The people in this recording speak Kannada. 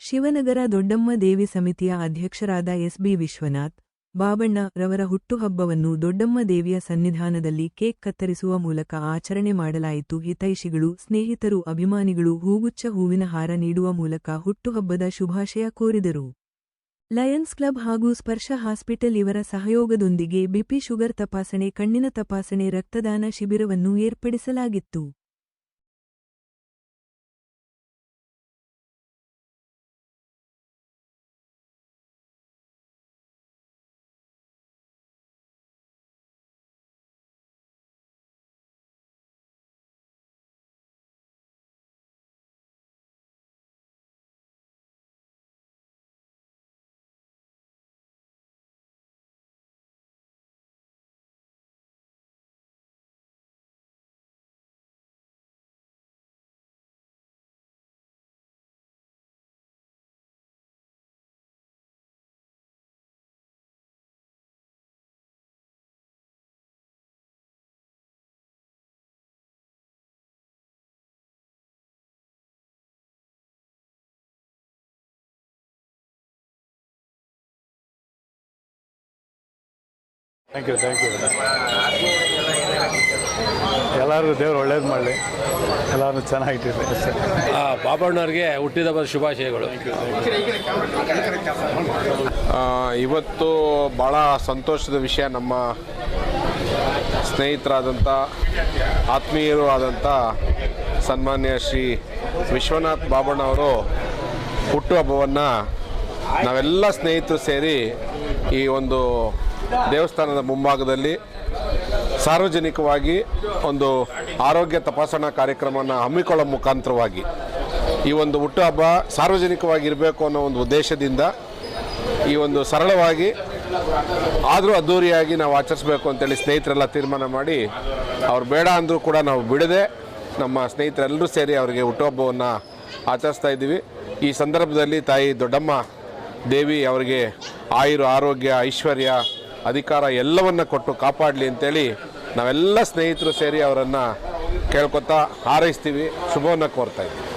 ಶಿವನಗರ ದೊಡ್ಡಮ್ಮ ದೇವಿ ಸಮಿತಿಯ ಅಧ್ಯಕ್ಷರಾದ ಎಸ್ಬಿ ವಿಶ್ವನಾಥ್, ಬಾಬಣ್ಣ ರವರ ಹುಟ್ಟುಹಬ್ಬವನ್ನು ದೊಡ್ಡಮ್ಮ ದೇವಿಯ ಸನ್ನಿಧಾನದಲ್ಲಿ ಕೇಕ್ ಕತ್ತರಿಸುವ ಮೂಲಕ ಆಚರಣೆ ಮಾಡಲಾಯಿತು. ಹಿತೈಷಿಗಳು, ಸ್ನೇಹಿತರು, ಅಭಿಮಾನಿಗಳು ಹೂಗುಚ್ಚ ಹೂವಿನ ಹಾರ ನೀಡುವ ಮೂಲಕ ಹುಟ್ಟುಹಬ್ಬದ ಶುಭಾಶಯ ಕೋರಿದರು. ಲಯನ್ಸ್ ಕ್ಲಬ್ ಹಾಗೂ ಸ್ಪರ್ಶ ಹಾಸ್ಪಿಟಲ್ ಇವರ ಸಹಯೋಗದೊಂದಿಗೆ ಬಿಪಿ ಶುಗರ್ ತಪಾಸಣೆ, ಕಣ್ಣಿನ ತಪಾಸಣೆ, ರಕ್ತದಾನ ಶಿಬಿರವನ್ನು ಏರ್ಪಡಿಸಲಾಗಿತ್ತು. ಥ್ಯಾಂಕ್ ಯು ಥ್ಯಾಂಕ್ ಯು ಎಲ್ಲರಿಗೂ ದೇವ್ರು ಒಳ್ಳೇದು ಮಾಡಲಿ. ಎಲ್ಲರೂ ಚೆನ್ನಾಗಿಟ್ಟಿರ್ಲಿ. ಅಷ್ಟೇ ಆ, ಬಾಬಣ್ಣವ್ರಿಗೆ ಹುಟ್ಟಿದಬ್ಬದ ಶುಭಾಶಯಗಳು. ಆ, ಇವತ್ತು ಭಾಳ ಸಂತೋಷದ ವಿಷಯ ನಮ್ಮ ಸ್ನೇಹಿತರಾದಂಥ ಆತ್ಮೀಯರು ಆದಂಥ ಸನ್ಮಾನ್ಯ ಶ್ರೀ ವಿಶ್ವನಾಥ್ ಬಾಬಣ್ಣವರು ಹುಟ್ಟುಹಬ್ಬವನ್ನು ನಾವೆಲ್ಲ ಸ್ನೇಹಿತರು ಸೇರಿ ಈ ಒಂದು ದೇವಸ್ಥಾನದ ಮುಂಭಾಗದಲ್ಲಿ ಸಾರ್ವಜನಿಕವಾಗಿ ಒಂದು ಆರೋಗ್ಯ ತಪಾಸಣಾ ಕಾರ್ಯಕ್ರಮವನ್ನು ಹಮ್ಮಿಕೊಳ್ಳೋ ಮುಖಾಂತರವಾಗಿ ಈ ಒಂದು ಹುಟ್ಟುಹಬ್ಬ ಸಾರ್ವಜನಿಕವಾಗಿ ಇರಬೇಕು ಅನ್ನೋ ಒಂದು ಉದ್ದೇಶದಿಂದ ಈ ಒಂದು ಸರಳವಾಗಿ ಆದರೂ ಅದ್ಧೂರಿಯಾಗಿ ನಾವು ಆಚರಿಸ್ಬೇಕು ಅಂತೇಳಿ ಸ್ನೇಹಿತರೆಲ್ಲ ತೀರ್ಮಾನ ಮಾಡಿ, ಅವ್ರು ಬೇಡ ಅಂದರೂ ಕೂಡ ನಾವು ಬಿಡದೆ ನಮ್ಮ ಸ್ನೇಹಿತರೆಲ್ಲರೂ ಸೇರಿ ಅವರಿಗೆ ಹುಟ್ಟುಹಬ್ಬವನ್ನು ಆಚರಿಸ್ತಾ ಇದ್ದೀವಿ. ಈ ಸಂದರ್ಭದಲ್ಲಿ ತಾಯಿ ದೊಡ್ಡಮ್ಮ ದೇವಿ ಅವರಿಗೆ ಆಯುರು, ಆರೋಗ್ಯ, ಐಶ್ವರ್ಯ ಅಧಿಕಾರ ಎಲ್ಲವನ್ನ ಕೊಟ್ಟು ಕಾಪಾಡಲಿ ಅಂತೇಳಿ ನಾವೆಲ್ಲ ಸ್ನೇಹಿತರು ಸೇರಿ ಅವರನ್ನು ಕೇಳ್ಕೊತಾ ಹಾರೈಸ್ತೀವಿ. ಶುಭವನ್ನು ಕೋರ್ತಾ ಇದ್ದೀವಿ.